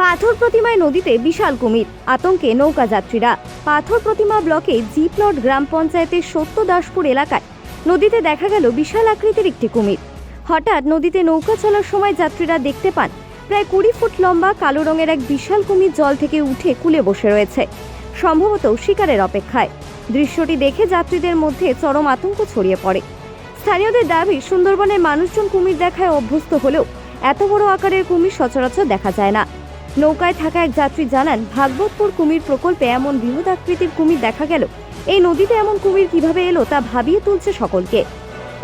পাথর প্রতিমায় নদীতে বিশাল কুমির, আতঙ্কে নৌকা যাত্রীরা। পাথর প্রতিমা ব্লকে জি প্লট গ্রাম পঞ্চায়েতের সত্য দাসপুর এলাকায় নদীতে দেখা গেল বিশাল আকৃতির একটি কুমির। হঠাৎ নদীতে নৌকা চলার সময় যাত্রীরা দেখতে পান, প্রায় কুড়ি ফুট লম্বা কালো রঙের এক বিশাল কুমির জল থেকে উঠে কুলে বসে রয়েছে, সম্ভবত শিকারের অপেক্ষায়। দৃশ্যটি দেখে যাত্রীদের মধ্যে চরম আতঙ্ক ছড়িয়ে পড়ে। স্থানীয়দের দাবি, সুন্দরবনের মানুষজন কুমির দেখায় অভ্যস্ত হলেও এত বড় আকারের কুমির সচরাচর দেখা যায় না। নৌকায় থাকা এক যাত্রী জানান, ভাগবতপুর কুমির প্রকল্পে এমন বৃহৎ আকৃতির কুমির দেখা গেল। এই নদীতে এমন কুমির কীভাবে এলো তা ভাবিয়ে তুলছে সকলকে।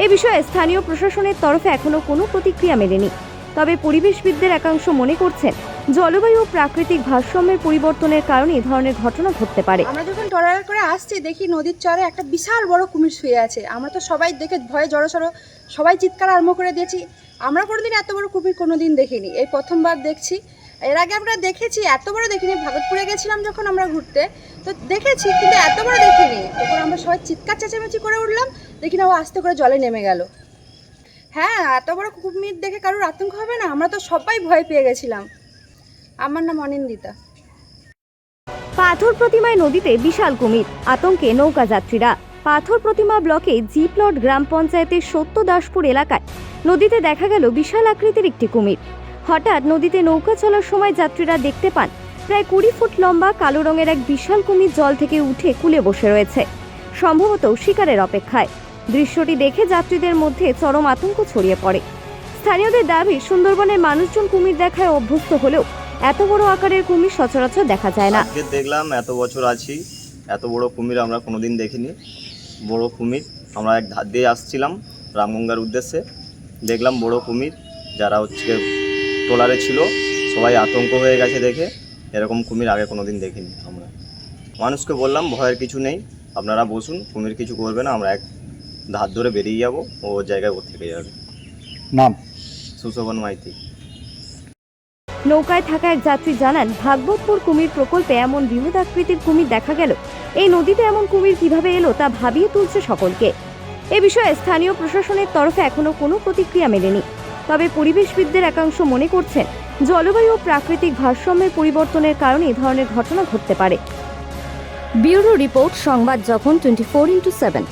এ বিষয়ে স্থানীয় প্রশাসনের তরফে এখনও কোনো প্রতিক্রিয়া মেলেনি। তবে পরিবেশবিদদের একাংশ মনে করছেন, জলবায়ু ও প্রাকৃতিক ভারসাম্যের পরিবর্তনের কারণে এ ধরনের ঘটনা ঘটতে পারে। আমরা যখন ট্রলার করে আসছি, দেখি নদীর চরে একটা বিশাল বড় কুমির শুয়ে আছে। আমরা তো সবাই দেখে ভয়ে জড়সড়, সবাই চিৎকার আরম্ভ করে দিয়েছি। আমরা কোনোদিন এত বড় কুমির কোনোদিন দেখিনি। এই প্রথমবার দেখছি। এর আগে আমরা দেখেছি, এত বড় দেখিনি ভাগতপুরে গেছিলাম যখন আমরা ঘুরতে, তো দেখেছি, কিন্তু এত বড় দেখিনি। তখন আমরা সবাই চিৎকার চেঁচামেচি করে উঠলাম, দেখি না ও আস্তে করে জলে নেমে গেল। হ্যাঁ এত বড় কুমির দেখে কারোর আতঙ্ক হবে না? আমরা তো সবাই ভয় পেয়ে গেছিলাম। আমার নাম অনিন্দিতা। পাথর প্রতিমায় নদীতে বিশাল কুমির, আতঙ্কে নৌকা যাত্রীরা। পাথর প্রতিমা ব্লকে জি প্লট গ্রাম পঞ্চায়েতের সত্য দাসপুর এলাকায় নদীতে দেখা গেল বিশাল আকৃতির একটি কুমির। হঠাৎ নদীতে নৌকা চলার সময় যাত্রীরা দেখতে পান, প্রায় কুড়ি ফুট লম্বা কালো রঙের এক বিশাল কুমির জল থেকে উঠে কুলে বসে রয়েছে। সম্ভবত শিকারের অপেক্ষায়। দৃশ্যটি দেখে যাত্রীদের মধ্যে চরম আতঙ্ক ছড়িয়ে পড়ে। স্থানীয়দের দাবি, সুন্দরবনের মানুষজন কুমির দেখায় অভ্যস্ত হলেও এত বড় আকারের কুমির সচরাচর দেখা যায় না। দেখলাম এত বছর আছি, এত বড় কুমির আমরা কোনোদিন দেখিনি। বড় কুমির, আমরা এক ধার দিয়ে আসছিলাম রামগঙ্গার উদ্দেশ্যে। দেখলাম বড় কুমির, যারা হচ্ছে ট্রলারে ছিল সবাই আতঙ্ক হয়ে গেছে দেখে। এরকম কুমির আগে কোনোদিন দেখিনি আমরা। মানুষকে বললাম ভয়ের কিছু নেই আপনারা বসুন কুমির কিছু করবে না আমরা এক ধার ধরে বেরিয়ে যাব ও ওর জায়গায় ওর থেকে যাবে। নাম? সুশোভন মাইতি। নৌকায় থাকা এক যাত্রী জানান ভাগবতপুর কুমির প্রকল্পে এমন বৃহৎ আকৃতির কুমির দেখা গেল। এই নদীতে এমন কুমির কীভাবে এলো তা ভাবিয়ে তুলছে সকলকে। এ বিষয়ে স্থানীয় প্রশাসনের তরফে এখনও কোনো প্রতিক্রিয়া মেলেনি। তবে পরিবেশবিদদের একাংশ মনে করছেন, জলবায়ু ও প্রাকৃতিক ভারসাম্যের পরিবর্তনের কারণে এ ধরনের ঘটনা ঘটতে পারে। ব্যুরো রিপোর্ট, সংবাদ যখন টোয়েন্টি ফোর ইন্টু সেভেন।